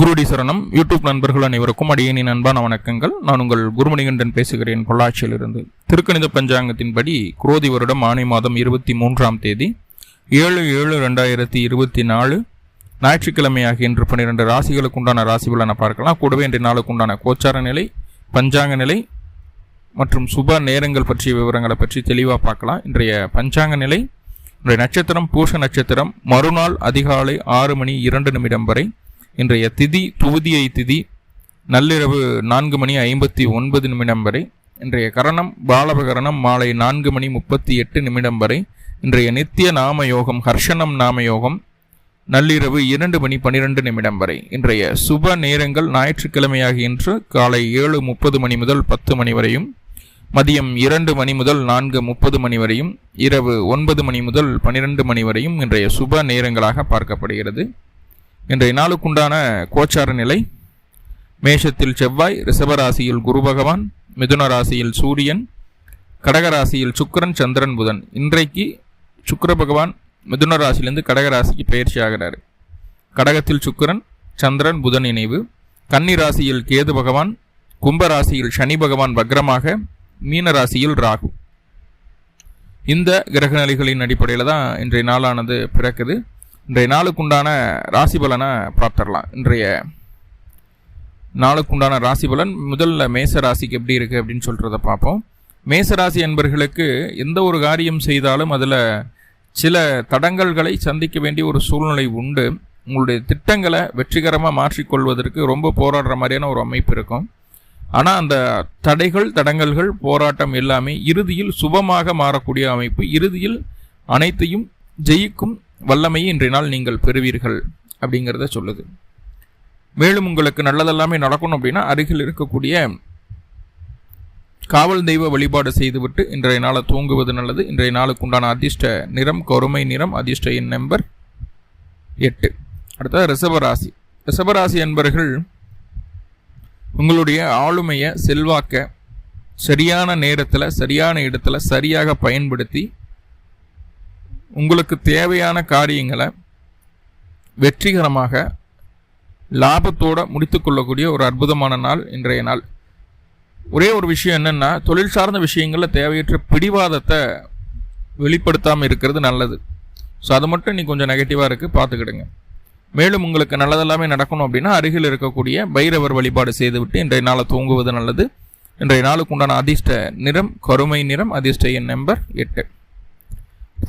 குருடி சரணம். யூடியூப் நண்பர்கள் அனைவருக்கும் அடியணி அன்பான வணக்கங்கள். நான் உங்கள் குருமணிகண்டன் பேசுகிறேன் பொள்ளாச்சியிலிருந்து. திருக்கணித பஞ்சாங்கத்தின்படி குரோதி வருடம் ஆணை மாதம் இருபத்தி மூன்றாம் தேதி ஏழு ஏழு ரெண்டாயிரத்தி இருபத்தி நாலு ஞாயிற்றுக்கிழமையாக இன்று பன்னிரெண்டு ராசிகளுக்கு உண்டான ராசி பலனை பார்க்கலாம். கூடவே இன்றைய நாளுக்கு உண்டான கோச்சார நிலை பஞ்சாங்க நிலை மற்றும் சுப நேரங்கள் பற்றிய விவரங்களை பற்றி தெளிவாக பார்க்கலாம். இன்றைய பஞ்சாங்க நிலை இன்றைய நட்சத்திரம் பூஷ நட்சத்திரம் மறுநாள் அதிகாலை ஆறு மணி இரண்டு நிமிடம் வரை இன்றைய திதி துவதியை திதி நள்ளிரவு நான்கு மணி ஐம்பத்தி ஒன்பது நிமிடம் வரை இன்றைய கரணம் பாலபகரணம் மாலை நான்கு மணி முப்பத்தி எட்டு நிமிடம் வரை இன்றைய நித்திய நாம யோகம் ஹர்ஷனம் நாம யோகம் நள்ளிரவு இரண்டு மணி பனிரெண்டு நிமிடம் வரை இன்றைய சுப நேரங்கள் ஞாயிற்றுக்கிழமையாக இன்று காலை ஏழு முப்பது மணி முதல் பத்து மணி வரையும் மதியம் இரண்டு மணி முதல் நான்கு முப்பது மணி வரையும் இரவு ஒன்பது மணி முதல் பனிரெண்டு மணி வரையும் இன்றைய சுப நேரங்களாக பார்க்கப்படுகிறது. இன்றைய நாளுக்குண்டான கோச்சார நிலை மேஷத்தில் செவ்வாய் ரிஷபராசியில் குரு பகவான் மிதுன ராசியில் சூரியன் கடகராசியில் சுக்கரன் சந்திரன் புதன். இன்றைக்கு சுக்கர பகவான் மிதுன ராசியிலிருந்து கடகராசிக்கு பயிற்சி ஆகிறார். கடகத்தில் சுக்கரன் சந்திரன் புதன் இணைவு. கன்னி ராசியில் கேது பகவான் கும்பராசியில் சனி பகவான் வக்ரமாக மீனராசியில் ராகு. இந்த கிரக நிலைகளின் அடிப்படையில் தான் இன்றைய நாளானது பிறக்குது. இன்றைய நாளுக்குண்டான ராசி பலனை பார்த்துடலாம். இன்றைய நாளுக்குண்டான ராசி பலன் முதல்ல மேச ராசிக்கு எப்படி இருக்குது அப்படின்னு சொல்கிறத பார்ப்போம். மேச ராசி என்பர்களுக்கு எந்த ஒரு காரியம் செய்தாலும் அதில் சில தடங்கல்களை சந்திக்க வேண்டிய ஒரு சூழ்நிலை உண்டு. உங்களுடைய திட்டங்களை வெற்றிகரமாக மாற்றிக்கொள்வதற்கு ரொம்ப போராடுற மாதிரியான ஒரு அமைப்பு இருக்கும். ஆனால் அந்த தடைகள் தடங்கல்கள் போராட்டம் எல்லாமே இறுதியில் சுபமாக மாறக்கூடிய அமைப்பு. இறுதியில் அனைத்தையும் ஜெயிக்கும் வல்லமையை இன்றைய நாள் நீங்கள் பெறுவீர்கள் அப்படிங்கிறத சொல்லுது. மேலும் உங்களுக்கு நல்லதெல்லாமே நடக்கணும் அப்படின்னா அருகில் இருக்கக்கூடிய காவல் தெய்வ வழிபாடு செய்துவிட்டு இன்றைய நாளை தூங்குவது நல்லது. இன்றைய நாளுக்கு உண்டான அதிர்ஷ்ட நிறம் கருமை நிறம் அதிர்ஷ்ட எண் நம்பர் எட்டு. அடுத்தது ரிஷபராசி. ரிஷபராசி என்பர்கள் உங்களுடைய ஆளுமையை செல்வாக்க சரியான நேரத்தில் சரியான இடத்துல சரியாக பயன்படுத்தி உங்களுக்கு தேவையான காரியங்களை வெற்றிகரமாக லாபத்தோடு முடித்துக்கொள்ளக்கூடிய ஒரு அற்புதமான நாள் இன்றைய நாள். ஒரே ஒரு விஷயம் என்னென்னா தொழில் சார்ந்த விஷயங்களில் தேவையற்ற பிடிவாதத்தை வெளிப்படுத்தாமல் இருக்கிறது நல்லது. ஸோ அது மட்டும் நீ கொஞ்சம் நெகட்டிவாக இருக்குது பார்த்துக்கிடுங்க. மேலும் உங்களுக்கு நல்லதெல்லாமே நடக்கணும் அப்படின்னா அருகில் இருக்கக்கூடிய பைரவர் வழிபாடு செய்துவிட்டு இன்றைய நாளை தூங்குவது நல்லது. இன்றைய நாளுக்கு உண்டான அதிர்ஷ்ட நிறம் கருமை நிறம் அதிர்ஷ்ட எண் நம்பர் எட்டு.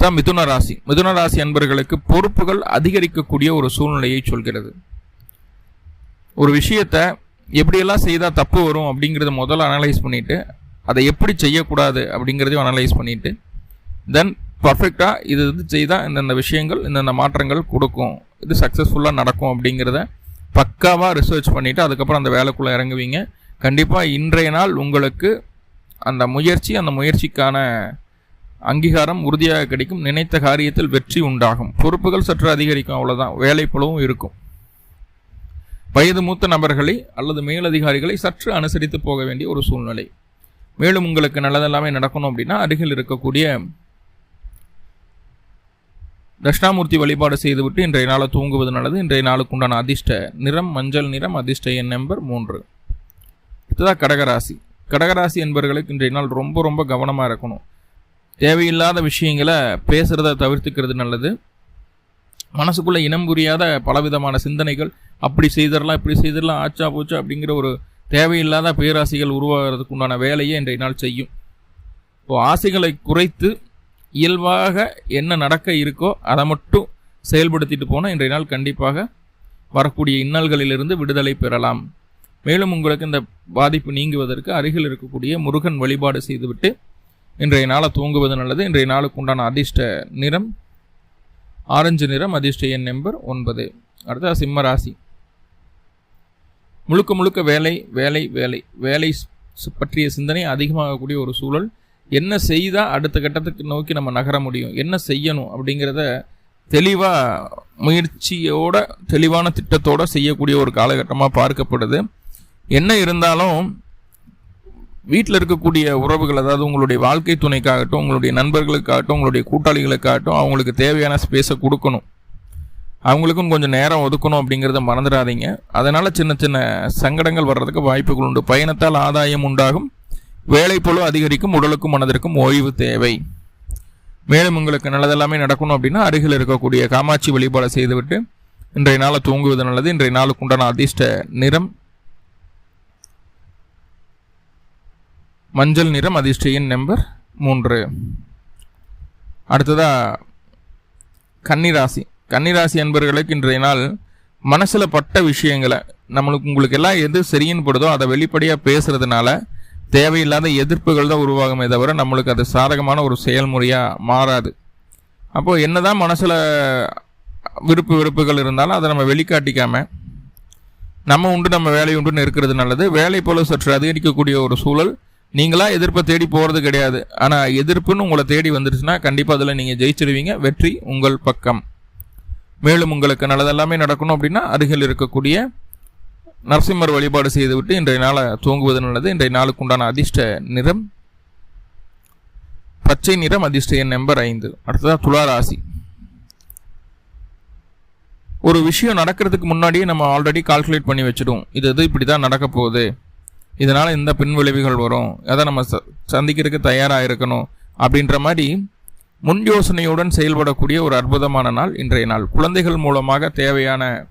தான் மிதுன ராசி. மிதுன ராசி அன்பர்களுக்கு பொறுப்புகள் அதிகரிக்கக்கூடிய ஒரு சூழ்நிலையை சொல்கிறது. ஒரு விஷயத்த எப்படியெல்லாம் செய்தால் தப்பு வரும் அப்படிங்கிறத முதல்ல அனலைஸ் பண்ணிவிட்டு அதை எப்படி செய்யக்கூடாது அப்படிங்கிறதையும் அனலைஸ் பண்ணிவிட்டு தென் பர்ஃபெக்டாக இது இது செய்தால் இந்தந்த விஷயங்கள் இந்தந்த மாற்றங்கள் கொடுக்கும். இது சக்ஸஸ்ஃபுல்லாக நடக்கும் அப்படிங்கிறத பக்காவாக ரிசர்ச் பண்ணிவிட்டு அதுக்கப்புறம் அந்த வேலைக்குள்ளே இறங்குவீங்க. கண்டிப்பாக இன்றைய நாள் உங்களுக்கு அந்த முயற்சி அந்த முயற்சிக்கான அங்கீகாரம் உறுதியாக கிடைக்கும். நினைத்த காரியத்தில் வெற்றி உண்டாகும். பொறுப்புகள் சற்று அதிகரிக்கும். அவ்வளோதான் வேலைப்பளவும் இருக்கும். வயது மூத்த நபர்களை அல்லது மேலதிகாரிகளை சற்று அனுசரித்து போக வேண்டிய ஒரு சூழ்நிலை. மேலும் உங்களுக்கு நல்லதெல்லாமே நடக்கணும் அப்படின்னா அருகில் இருக்கக்கூடிய தட்சிணாமூர்த்தி வழிபாடு செய்துவிட்டு இன்றைய நாளை தூங்குவது நல்லது. இன்றைய நாளுக்குண்டான அதிர்ஷ்ட நிறம் மஞ்சள் நிறம் அதிர்ஷ்ட எண் நம்பர் மூன்று. இதுதான் கடகராசி. கடகராசி என்பவர்களுக்கு இன்றைய நாள் ரொம்ப ரொம்ப கவனமாக இருக்கணும். தேவையில்லாத விஷயங்களை பேசுகிறத தவிர்த்துக்கிறது நல்லது. மனசுக்குள்ளே இனம் புரியாத பலவிதமான சிந்தனைகள் அப்படி செய்திடலாம் இப்படி செய்திடலாம் ஆச்சா போச்சா அப்படிங்கிற ஒரு தேவையில்லாத பேராசிகள் உருவாகிறதுக்கு உண்டான வேலையை இன்றைய நாள் செய்யும். இப்போ ஆசைகளை குறைத்து இயல்பாக என்ன நடக்க இருக்கோ அதை மட்டும் செயல்படுத்திட்டு போனால் இன்றைய நாள் கண்டிப்பாக வரக்கூடிய இன்னல்களிலிருந்து விடுதலை பெறலாம். மேலும் உங்களுக்கு இந்த பாதிப்பு நீங்குவதற்கு அருகில் இருக்கக்கூடிய முருகன் வழிபாடு செய்துவிட்டு இன்றைய நாளை தூங்குவது நல்லது. இன்றைய நாளுக்கு உண்டான அதிர்ஷ்ட நிறம் ஆரஞ்சு நிறம் அதிர்ஷ்ட எண் நம்பர் ஒன்பது. அடுத்த சிம்ம ராசி. முழுக்க முழுக்க வேலை வேலை வேலை. வேலை பற்றிய சிந்தனை அதிகமாகக்கூடிய ஒரு சூழல். என்ன செய்தால் அடுத்த கட்டத்துக்கு நோக்கி நம்ம நகர முடியும்? என்ன செய்யணும் அப்படிங்கிறத தெளிவாக முயற்சியோட தெளிவான திட்டத்தோடு செய்யக்கூடிய ஒரு காலகட்டமாக பார்க்கப்படுது. என்ன இருந்தாலும் வீட்டில் இருக்கக்கூடிய உறவுகள் அதாவது உங்களுடைய வாழ்க்கை துணைக்காகட்டும் உங்களுடைய நண்பர்களுக்காகட்டும் உங்களுடைய கூட்டாளிகளுக்காகட்டும் அவங்களுக்கு தேவையான ஸ்பேஸை கொடுக்கணும். அவங்களுக்கும் கொஞ்சம் நேரம் ஒதுக்கணும் அப்படிங்கிறத மறந்துடாதீங்க. அதனால் சின்ன சின்ன சங்கடங்கள் வர்றதுக்கு வாய்ப்புகள் உண்டு. பயணத்தால் ஆதாயம் உண்டாகும். வேலை பொழு அதிகரிக்கும் உடலுக்கும் மனதிற்கும் ஓய்வு தேவை. மேலும் உங்களுக்கு நல்லதெல்லாமே நடக்கணும் அப்படின்னா அருகில் இருக்கக்கூடிய காமாட்சி வழிபாடு செய்துவிட்டு இன்றைய நாளை தூங்குவது நல்லது. இன்றைய நாளுக்கு உண்டான அதிர்ஷ்ட நிறம். மஞ்சள் நிறம் அதிர்ஷ்டியின் நம்பர் மூன்று. அடுத்ததா கன்னிராசி. கன்னிராசி அன்பர்களுக்கு இன்றைய நாள் மனசில் பட்ட விஷயங்களை நம்மளுக்கு உங்களுக்கு எல்லாம் எது சரின்னு படுதோ அதை வெளிப்படையாக பேசுகிறதுனால தேவையில்லாத எதிர்ப்புகள் தான் உருவாகுமே தவிர நம்மளுக்கு அது சாதகமான ஒரு செயல்முறையாக மாறாது. அப்போது என்ன தான் மனசில் விருப்பு விருப்புகள் இருந்தாலும் அதை நம்ம வெளிக்காட்டிக்காமல் நம்ம உண்டு நம்ம வேலை உண்டுன்னு இருக்கிறது நல்லது. வேலை போல சற்று அதிகரிக்கக்கூடிய ஒரு சூழல் நீங்களாக எதிர்ப்பை தேடி போகிறது கிடையாது. ஆனால் எதிர்ப்புன்னு உங்களை தேடி வந்துருச்சுன்னா கண்டிப்பாக அதில் நீங்கள் ஜெயிச்சிருவீங்க. வெற்றி உங்கள் பக்கம். மேலும் உங்களுக்கு நல்லதெல்லாமே நடக்கணும் அப்படின்னா அருகில் இருக்கக்கூடிய நரசிம்மர் வழிபாடு செய்துவிட்டு இன்றைய நாளை தூங்குவது நல்லது. இன்றைய நாளுக்கு உண்டான அதிர்ஷ்ட நிறம் பச்சை நிறம் அதிர்ஷ்ட எண் நம்பர் ஐந்து. அடுத்ததாக துளாராசி ஒரு விஷயம் நடக்கிறதுக்கு முன்னாடியே நம்ம ஆல்ரெடி கால்குலேட் பண்ணி வச்சிடும் இது இது இப்படி தான் நடக்க போகுது? இதனால் இந்த பின் விளைவுகள் வரும். அதை நம்ம சந்திக்கிறதுக்கு தயாராக இருக்கணும். அப்படின்ற மாதிரி முன் யோசனையுடன் செயல்படக்கூடிய ஒரு அற்புதமான நாள் இன்றைய நாள். குழந்தைகள் மூலமாக தேவையான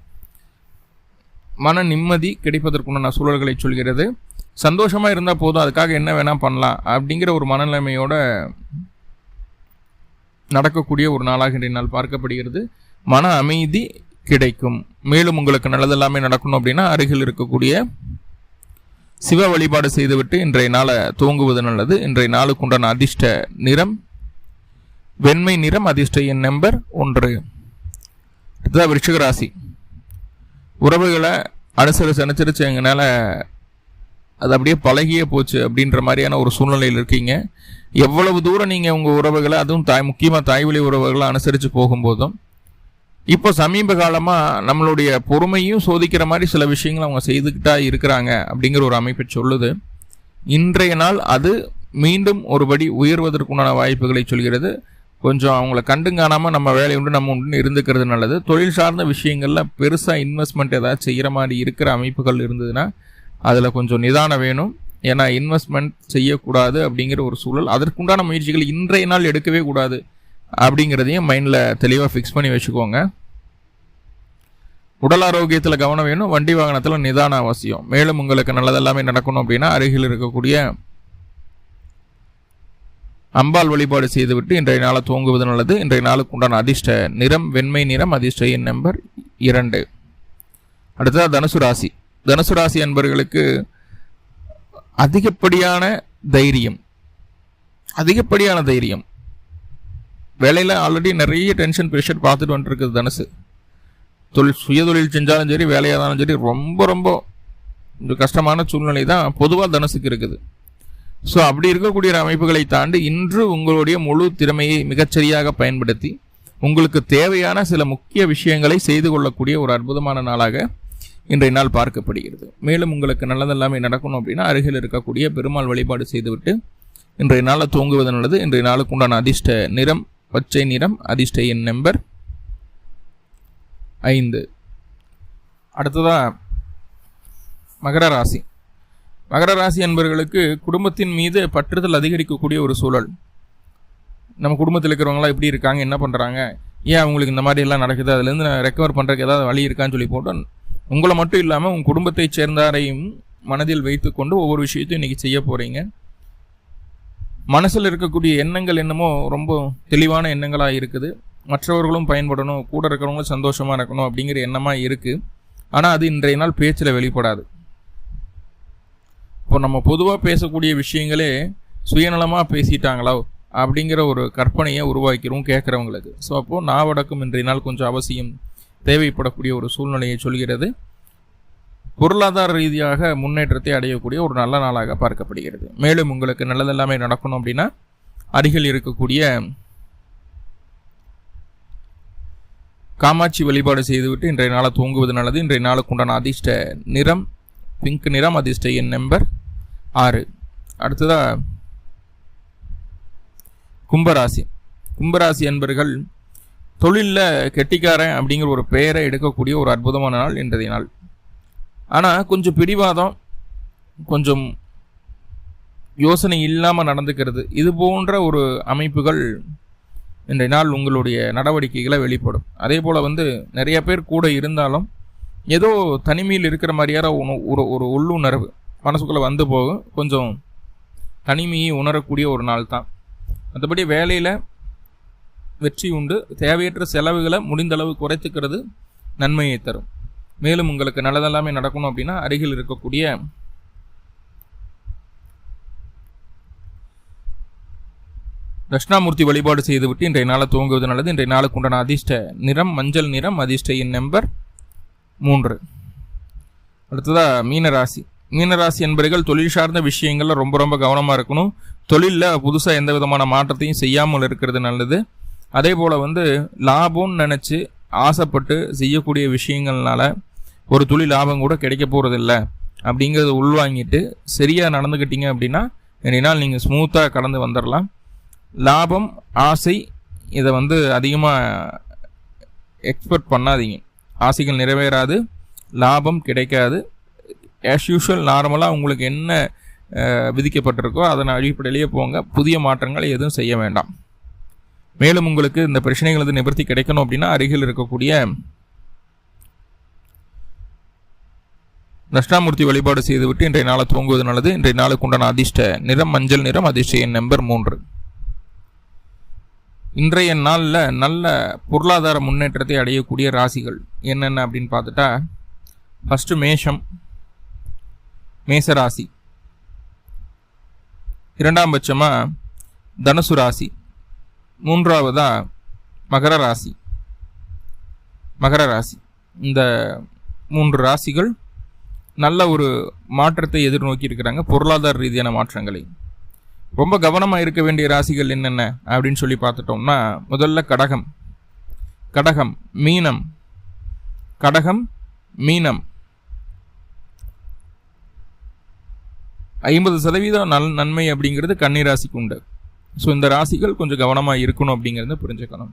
மன நிம்மதி கிடைப்பதற்குண்டான சூழல்களை சொல்கிறது. சந்தோஷமாக இருந்தால் போதும். அதுக்காக என்ன வேணால் பண்ணலாம். அப்படிங்கிற ஒரு மனநிலைமையோட நடக்கக்கூடிய ஒரு நாளாக இன்றைய நாள் பார்க்கப்படுகிறது. மன அமைதி கிடைக்கும். மேலும் உங்களுக்கு நல்லதெல்லாமே நடக்கணும் அப்படின்னா அருகில் இருக்கக்கூடிய சிவ வழிபாடு செய்துவிட்டு இன்றைய நாளை துவங்குவது நல்லது. இன்றைய நாளுக்குண்டான அதிர்ஷ்ட நிறம் வெண்மை நிறம் அதிர்ஷ்ட எண் நம்பர் ஒன்று. இதுதான் விருச்சிக ராசி உறவுகளை அனுசரிச்சு அனுசரித்து எங்களால் அது அப்படியே பழகியே போச்சு அப்படின்ற மாதிரியான ஒரு சூழ்நிலையில் இருக்கீங்க. எவ்வளவு தூரம் நீங்கள் உங்கள் உறவுகளை அதுவும் தாய் முக்கியமாக தாய்வழி உறவுகளை அனுசரித்து போகும்போதும் இப்போ சமீப காலமாக நம்மளுடைய பொறுமையும் சோதிக்கிற மாதிரி சில விஷயங்கள் அவங்க செய்துக்கிட்டா இருக்கிறாங்க அப்படிங்கிற ஒரு அமைப்பை சொல்லுது. இன்றைய நாள் அது மீண்டும் ஒருபடி உயர்வதற்குண்டான வாய்ப்புகளை சொல்கிறது. கொஞ்சம் அவங்கள கண்டுங்காணாமல் நம்ம வேலை உண்டு நம்ம உண்டு இருந்துக்கிறது நல்லது. தொழில் சார்ந்த விஷயங்களில் பெருசாக இன்வெஸ்ட்மெண்ட் ஏதாவது செய்கிற மாதிரி இருக்கிற அமைப்புகள் இருந்ததுன்னா அதில் கொஞ்சம் நிதானம் வேணும். ஏன்னா இன்வெஸ்ட்மெண்ட் செய்யக்கூடாது அப்படிங்கிற ஒரு சூழல். அதற்குண்டான முயற்சிகள் இன்றைய நாள் எடுக்கவே கூடாது. அப்படிங்கிறதையும் மைண்டில் தெளிவாக ஃபிக்ஸ் பண்ணி வச்சுக்கோங்க. உடல் ஆரோக்கியத்தில் கவனம் வேணும். வண்டி வாகனத்தில் நிதான அவசியம். மேலும் உங்களுக்கு நல்லதெல்லாமே நடக்கணும் அப்படின்னா அருகில் இருக்கக்கூடிய அம்பாள் வழிபாடு செய்துவிட்டு இன்றைய நாளை தூங்குவது நல்லது. இன்றைய நாளுக்கு உண்டான அதிர்ஷ்ட நிறம் வெண்மை நிறம் அதிர்ஷ்ட எண் நம்பர் இரண்டு. அடுத்ததாக தனுசு ராசி. தனுசு ராசி என்பவர்களுக்கு அதிகப்படியான தைரியம். அதிகப்படியான தைரியம். வேலையில் ஆல்ரெடி நிறைய டென்ஷன் ப்ரெஷர் பார்த்துட்டு வந்துருக்குது தனுசு. தொழில் சுயதொழில் செஞ்சாலும் சரி வேலையாக இருந்தாலும் சரி ரொம்ப ரொம்ப ஒரு கஷ்டமான சூழ்நிலை தான் பொதுவாக தனுசுக்கு இருக்குது. ஸோ அப்படி இருக்கக்கூடிய அமைப்புகளை தாண்டி இன்று உங்களுடைய முழு திறமையை மிகச்சரியாக பயன்படுத்தி உங்களுக்கு தேவையான சில முக்கிய விஷயங்களை செய்து கொள்ளக்கூடிய ஒரு அற்புதமான நாளாக இன்றைய நாள் பார்க்கப்படுகிறது. மேலும் உங்களுக்கு நல்லதெல்லாமே நடக்கணும் அப்படின்னா அருகில் இருக்கக்கூடிய பெருமாள் வழிபாடு செய்துவிட்டு இன்றைய நாளில் தூங்குவது நல்லது. இன்றைய நாளுக்கு உண்டான அதிர்ஷ்ட நிறம் பச்சை நிறம் அதிர்ஷ்ட எண் நம்பர் ஐந்து. அடுத்ததாக மகர ராசி. மகர ராசி என்பவர்களுக்கு குடும்பத்தின் மீது பற்றுதல் அதிகரிக்கக்கூடிய ஒரு சூழல். நம்ம குடும்பத்தில் இருக்கிறவங்களாம் எப்படி இருக்காங்க என்ன பண்ணுறாங்க ஏன் அவங்களுக்கு இந்த மாதிரி எல்லாம் நடக்குது அதுலேருந்து நான் ரெக்கவர் பண்ணுறதுக்கு ஏதாவது வழி இருக்கான்னு சொல்லி போட்டு உங்களை மட்டும் இல்லாமல் உங்கள் குடும்பத்தை சேர்ந்தாரையும் மனதில் வைத்துக்கொண்டு ஒவ்வொரு விஷயத்தையும் இன்றைக்கி செய்ய போகிறீங்க மனசில் இருக்கக்கூடிய எண்ணங்கள் என்னமோ ரொம்ப தெளிவான எண்ணங்களாக இருக்குது. மற்றவர்களும் பயன்படணும் கூட இருக்கிறவங்களும் சந்தோஷமாக இருக்கணும் அப்படிங்கிற எண்ணமாக இருக்குது ஆனால் அது இன்றைய நாள் பேச்சில் வெளிப்படாது. இப்போ நம்ம பொதுவாக பேசக்கூடிய விஷயங்களே சுயநலமாக பேசிட்டாங்களோ அப்படிங்கிற ஒரு கற்பனையை உருவாக்கிறோம் கேட்குறவங்களுக்கு. ஸோ அப்போது நாவடக்கம் இன்றைய நாள் கொஞ்சம் அவசியம். தேவைப்படக்கூடிய ஒரு சூழ்நிலையை சொல்கிறது. பொருளாதார ரீதியாக முன்னேற்றத்தை அடையக்கூடிய ஒரு நல்ல நாளாக பார்க்கப்படுகிறது. மேலும் உங்களுக்கு நல்லதெல்லாமே நடக்கணும் அப்படின்னா அருகில் இருக்கக்கூடிய காமாட்சி வழிபாடு செய்துவிட்டு இன்றைய நாளை தூங்குவது நல்லது. இன்றைய நாளுக்கு உண்டான அதிர்ஷ்ட நிறம் பிங்க் நிறம் அதிர்ஷ்ட எண் நம்பர் ஆறு. அடுத்ததாக கும்பராசி. கும்பராசி என்பர்கள் தொழிலில் கெட்டிக்காரன் அப்படிங்கிற ஒரு பெயரை எடுக்கக்கூடிய ஒரு அற்புதமான நாள் இன்றைய நாள். ஆனால் கொஞ்சம் பிடிவாதம் கொஞ்சம் யோசனை இல்லாமல் நடந்துக்கிறது. இது போன்ற ஒரு அமைப்புகள் இன்றைய நாள் உங்களுடைய நடவடிக்கைகளை வெளிப்படும். அதே போல் வந்து நிறைய பேர் கூட இருந்தாலும் ஏதோ தனிமையில் இருக்கிற மாதிரியான ஒரு ஒரு உள்ளுணர்வு மனசுக்குள்ளே வந்து போகும். கொஞ்சம் தனிமையை உணரக்கூடிய ஒரு நாள் தான். மற்றபடி வேலையில் வெற்றி உண்டு. தேவையற்ற செலவுகளை முடிந்தளவு குறைத்துக்கிறது நன்மையை தரும். மேலும் உங்களுக்கு நல்லதெல்லாமே நடக்கணும் அப்படின்னா அருகில் இருக்கக்கூடிய தட்சிணாமூர்த்தி வழிபாடு செய்துவிட்டு இன்றைய நாளை துவங்குவது நல்லது. இன்றைய நாளுக்கு உண்டான அதிர்ஷ்ட நிறம் மஞ்சள் நிறம் அதிர்ஷ்ட எண் நம்பர் மூன்று. அடுத்ததாக மீனராசி. மீனராசி என்பவர்கள் தொழில் சார்ந்த விஷயங்களில் ரொம்ப ரொம்ப கவனமாக இருக்கணும். தொழிலில் புதுசாக எந்த விதமான மாற்றத்தையும் செய்யாமல் இருக்கிறது நல்லது. அதே போல் வந்து லாபம்னு நினச்சி ஆசைப்பட்டு செய்யக்கூடிய விஷயங்கள்னால ஒரு துளி லாபம் கூட கிடைக்க போகிறதில்ல அப்படிங்கிறத உள்வாங்கிட்டு சரியாக நடந்துக்கிட்டீங்க அப்படின்னா ரெண்டு நாள் நீங்கள் ஸ்மூத்தாக கடந்து வந்துடலாம் லாபம் ஆசை இதை வந்து அதிகமாக எக்ஸ்பெக்ட் பண்ணாதீங்க. ஆசைகள் நிறைவேறாது லாபம் கிடைக்காது. ஆஸ் யூஷுவல் நார்மலாக உங்களுக்கு என்ன விதிக்கப்பட்டிருக்கோ அதன் அடிப்படையிலேயே போங்க. புதிய மாற்றங்களை எதுவும் செய்ய வேண்டாம். மேலும் உங்களுக்கு இந்த பிரச்சனைகளது நிவர்த்தி கிடைக்கணும் அப்படின்னா அருகில் இருக்கக்கூடிய தட்சிணாமூர்த்தி வழிபாடு செய்துவிட்டு இன்றைய நாளை தூங்குவது நல்லது. இன்றைய நாளுக்கு உண்டான அதிர்ஷ்ட நிறம் மஞ்சள் நிறம் அதிர்ஷ்ட எண் நம்பர் மூன்று. இன்றைய நாளில் நல்ல பொருளாதார முன்னேற்றத்தை அடையக்கூடிய ராசிகள் என்னென்ன அப்படின்னு பார்த்துட்டா ஃபஸ்ட்டு மேஷம் மேசராசி. இரண்டாம் பட்சமாக தனுசு ராசி. மூன்றாவதாக மகர ராசி. மகர ராசி. இந்த மூன்று ராசிகள் நல்ல ஒரு மாற்றத்தை எதிர்நோக்கி இருக்கிறாங்க. பொருளாதார ரீதியான மாற்றங்களை. ரொம்ப கவனமாக இருக்க வேண்டிய ராசிகள் என்னென்ன அப்படின்னு சொல்லி பார்த்துட்டோம்னா முதல்ல கடகம். கடகம் மீனம். கடகம் மீனம். ஐம்பது சதவீதம் நல் நன்மை அப்படிங்கிறது கன்னி ராசிக்கு உண்டு. ஸோ இந்த ராசிகள் கொஞ்சம் கவனமாக இருக்கணும் அப்படிங்கிறத புரிஞ்சுக்கணும்.